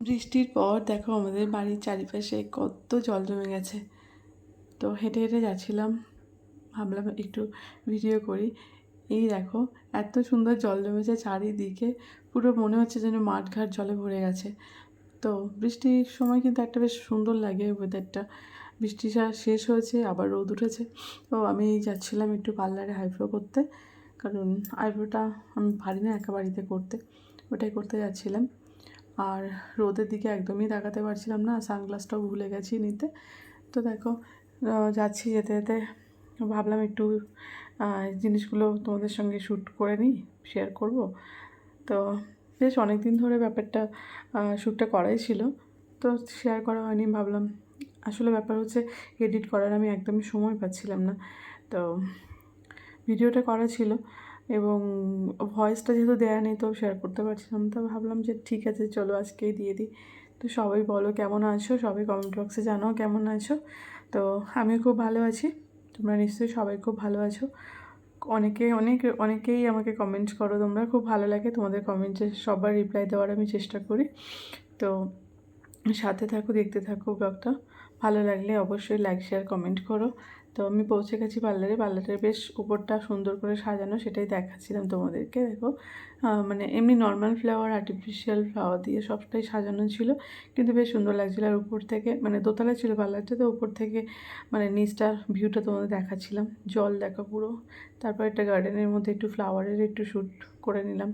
বৃষ্টির পর দেখো আমাদের বাড়ির চারিপাশে কত জল জমে গেছে। তো হেঁটে হেঁটে যাচ্ছিলাম। ভাবলাম একটু ভিডিও করি। এই দেখো, এত সুন্দর জল জমেছে চারিদিকে। পুরো মনে হচ্ছে যেন মাঠঘাট জলে ভরে গেছে। তো বৃষ্টির সময় কিন্তু একটা বেশ সুন্দর লাগে ওয়েদারটা বৃষ্টি শেষ হয়েছে, আবার রোদ উঠেছে। তো আমি যাচ্ছিলাম একটু পার্লারে হাইব্রো করতে। কারণ আইব্রোটা আমি পারি না একা বাড়িতে করতে। ওটাই করতে যাচ্ছিলাম। আর রোদের দিকে একদমই তাকাতে পারছিলাম না, সানগ্লাসটাও ভুলে গেছি নিতে। তো দেখো যাচ্ছি যেতে যেতে। ভাবলাম একটু জিনিসগুলো তোমাদের সঙ্গে শ্যুট করে নিই শেয়ার করব। তো বেশ অনেক দিন ধরে ব্যাপারটা শ্যুটটা করাই ছিল। তো শেয়ার করা হয়নি, ভাবলাম আসলে ব্যাপার হচ্ছে এডিট করার আমি একদমই সময় পাচ্ছিলাম না। তো ভিডিওটা করা ছিল। এবং ভয়েসটা যেহেতু দেয়া নেই, তো শেয়ার করতে পারছিলাম তো ভাবলাম যে ঠিক আছে, চলো আজকেই দিয়ে দিই। তো সবাই বলো কেমন আছো? সবাই কমেন্ট বক্সে জানাও কেমন আছো? তো আমি খুব ভালো আছি। তোমরা নিশ্চয়ই সবাই খুব ভালো আছো। অনেকে, অনেক, অনেকেই আমাকে কমেন্ট করো তোমরা, খুব ভালো লাগে। তোমাদের কমেন্টে সবার রিপ্লাই দেওয়ার আমি চেষ্টা করি। তো সাথে থাকো, দেখতে থাকো ব্লগটা ভালো লাগলে অবশ্যই লাইক শেয়ার কমেন্ট করো। তো আমি পৌঁছে গেছি পার্লারে। পার্লারের বেশ উপরটা সুন্দর করে সাজানো, সেটাই দেখাচ্ছিলাম তোমাদেরকে, দেখো। মানে এমনি নর্মাল ফ্লাওয়ার আর্টিফিশিয়াল ফ্লাওয়ার দিয়ে সবটাই সাজানো ছিল, কিন্তু বেশ সুন্দর লাগছিল। আর উপর থেকে মানে দোতলা ছিল পার্লারটা, তো উপর থেকে মানে নিচটার ভিউটা তোমাদের দেখাচ্ছিলাম। জল দেখা পুরো। তারপর একটা গার্ডেনের মধ্যে একটু ফ্লাওয়ারের একটু শ্যুট করে নিলাম।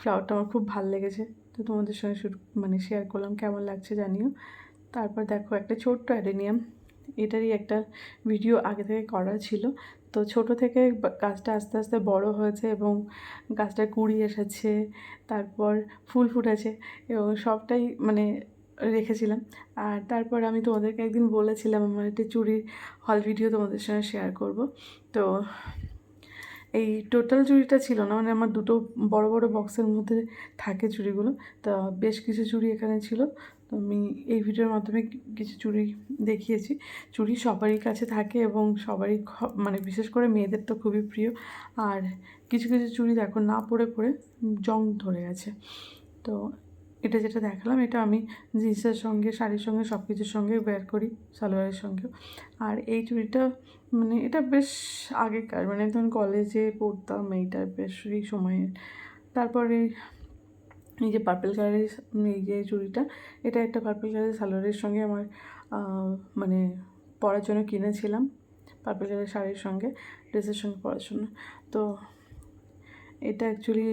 ফ্লাওয়ারটা আমার খুব ভালো লেগেছে। তো তোমাদের সঙ্গে শ্যুট মানে শেয়ার করলাম, কেমন লাগছে জানিও। তারপর দেখো একটা ছোট্ট অ্যাডেনিয়াম। এটারই একটা ভিডিও আগে থেকে করা ছিল। তো ছোট থেকে গাছটা আস্তে আস্তে বড় হয়েছে এবং গাছটা কুড়ি এসেছে, তারপর ফুল ফুটেছে এবং সবটাই মানে রেখেছিলাম। আর তারপর আমি তোমাদেরকে একদিন বলেছিলাম আমার একটা চুড়ির হল ভিডিও তোমাদের সঙ্গে শেয়ার করব। তো এই টোটাল চুড়িটা ছিল না মানে আমার দুটো বড় বড় বক্সের মধ্যে থাকে চুড়িগুলো তা বেশ কিছু চুড়ি এখানে ছিল। আমি এই ভিডিওর মাধ্যমে কিছু চুড়ি দেখিয়েছি। চুড়ি সবারই কাছে থাকে এবং সবারই মানে বিশেষ করে মেয়েদের তো খুবই প্রিয়। আর কিছু কিছু চুড়ি দেখো না পরে পরে জং ধরে গেছে তো এটা যেটা দেখালাম, এটা আমি জিন্সের সঙ্গে, শাড়ির সঙ্গে সব কিছুর সঙ্গে বের করি, সালোয়ারের সঙ্গেও। আর এই চুড়িটা মানে এটা বেশ আগেকার মানে তখন কলেজে পড়তাম এই সময়ের। তারপরে এই যে পার্পেল কালারের এই যে চুড়িটা, এটা একটা পার্পেল কালারের সালোয়ারের সঙ্গে আমার মানে পরার জন্য কিনেছিলাম পার্পেল কালারের শাড়ির সঙ্গে, ড্রেসের সঙ্গে পরার জন্য। তো এটা অ্যাকচুয়ালি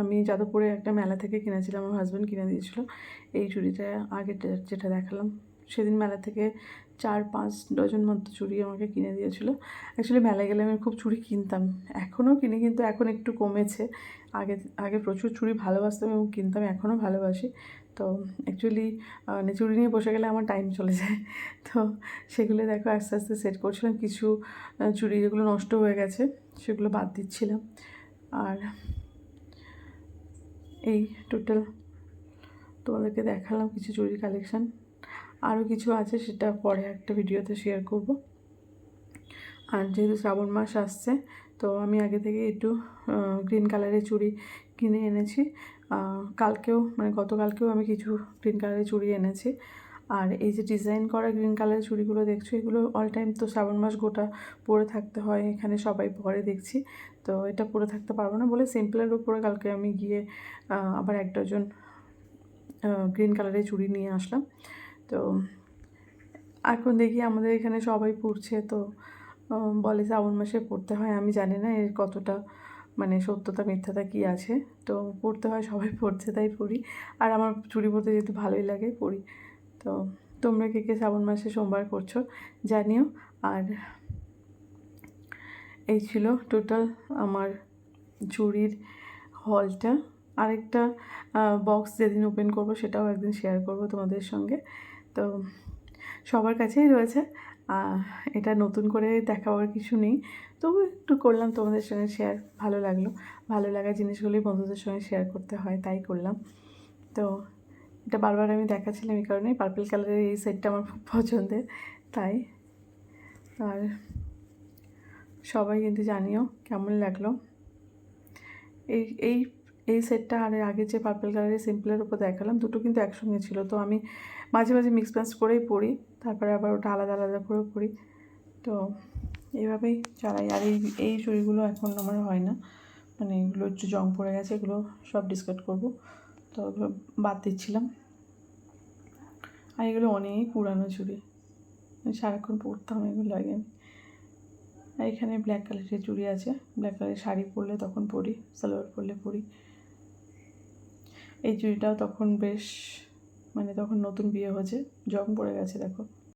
আমি যাদবপুরে একটা মেলা থেকে কিনেছিলাম, আমার হাজব্যান্ড কিনে দিয়েছিল। এই চুড়িটা আগে যেটা দেখালাম, সেদিন মেলা থেকে চার পাঁচ ডজন মতো চুড়ি আমাকে কিনে দিয়েছিল। অ্যাকচুয়ালি মেলায় গেলে আমি খুব চুড়ি কিনতাম। এখনও কিনি, কিন্তু এখন একটু কমেছে। আগে আগে প্রচুর চুড়ি ভালোবাসতাম এবং কিনতাম, এখনও ভালোবাসি। তো অ্যাকচুয়ালি মানে চুড়ি নিয়ে বসে গেলে আমার টাইম চলে যায়। তো সেগুলো দেখো আস্তে আস্তে সেট করছিলাম। কিছু চুড়ি যেগুলো নষ্ট হয়ে গেছে, সেগুলো বাদ দিচ্ছিলাম। আর এই টোটাল তোমাদেরকে দেখালাম কিছু চুড়ি কালেকশান আরও কিছু আছে, সেটা পরে একটা ভিডিওতে শেয়ার করব। আর যেহেতু শ্রাবণ মাস আসছে, তো আমি আগে থেকে একটু গ্রিন কালারের চুড়ি কিনে এনেছি। কালকেও মানে গতকালকেও আমি কিছু গ্রিন কালারের চুড়ি এনেছি। আর এই যে ডিজাইন করা গ্রিন কালারের চুড়িগুলো দেখছ, এগুলো অল টাইম তো শ্রাবণ মাস গোটা পরে থাকতে হয়, এখানে সবাই পরে দেখছি। তো এটা পরে থাকতে পারব না বলে সিম্পলের উপরে কালকে আমি গিয়ে আবার এক ডজন গ্রিন কালারের চুড়ি নিয়ে আসলাম। তো এখন দেখি আমাদের এখানে সবাই পড়ছে, তো বলে শ্রাবণ মাসে পড়তে হয়। আমি জানি না এর কতটা মানে সত্যতা, মিথ্যাতা কী আছে। তো পড়তে হয়, সবাই পড়ছে, তাই পড়ি। আর আমার চুড়ি পড়তে যেহেতু ভালোই লাগে, পড়ি। তো তোমরা কে কে শ্রাবণ মাসে সোমবার করছ জানিও। আর এই ছিল টোটাল আমার চুড়ির হলটা। আরেকটা বক্স যেদিন ওপেন করব সেটাও একদিন শেয়ার করব তোমাদের সঙ্গে। তো সবার কাছেই রয়েছে। এটা নতুন করে দেখাবার কিছু নেই। তবু একটু করলাম তোমাদের সঙ্গে শেয়ার ভালো লাগল। ভালো লাগা জিনিসগুলোই বন্ধুদের সঙ্গে শেয়ার করতে হয়, তাই করলাম। তো এটা বারবার আমি দেখাচ্ছিলাম এই কারণেই। পার্পল কালারের এই সেটটা আমার খুব পছন্দের, তাই। আর সবাই কিন্তু জানিও কেমন লাগল। এই এই এই সেটটা আর আগে যে পার্পল কালারের সিম্পলের উপর দেখালাম, দুটো কিন্তু একসঙ্গে ছিল। তো আমি মাঝে মাঝে মিক্স ম্যাচ করেই পরি, তারপরে আবার ওটা আলাদা আলাদা করেও পরি। তো এইভাবেই চালাই। আর এই এই চুড়িগুলো এখন আমার হয় না। মানে এগুলো একটু জং পড়ে গেছে, এগুলো সব ডিসকার্ড করব। তো বাদ দিচ্ছিলাম। আর এগুলো অনেক পুরানো চুড়ি। মানে সারাক্ষণ পরতাম এগুলো আগে আমি। এখানে ব্ল্যাক কালারের চুড়ি আছে। ব্ল্যাক কালারের শাড়ি পরলে তখন পরি, সালোয়ার পরলে পরি। এই চুড়িটাও তখন বেশ মানে তখন নতুন বিয়ে হয়েছে জং পড়ে গেছে দেখো।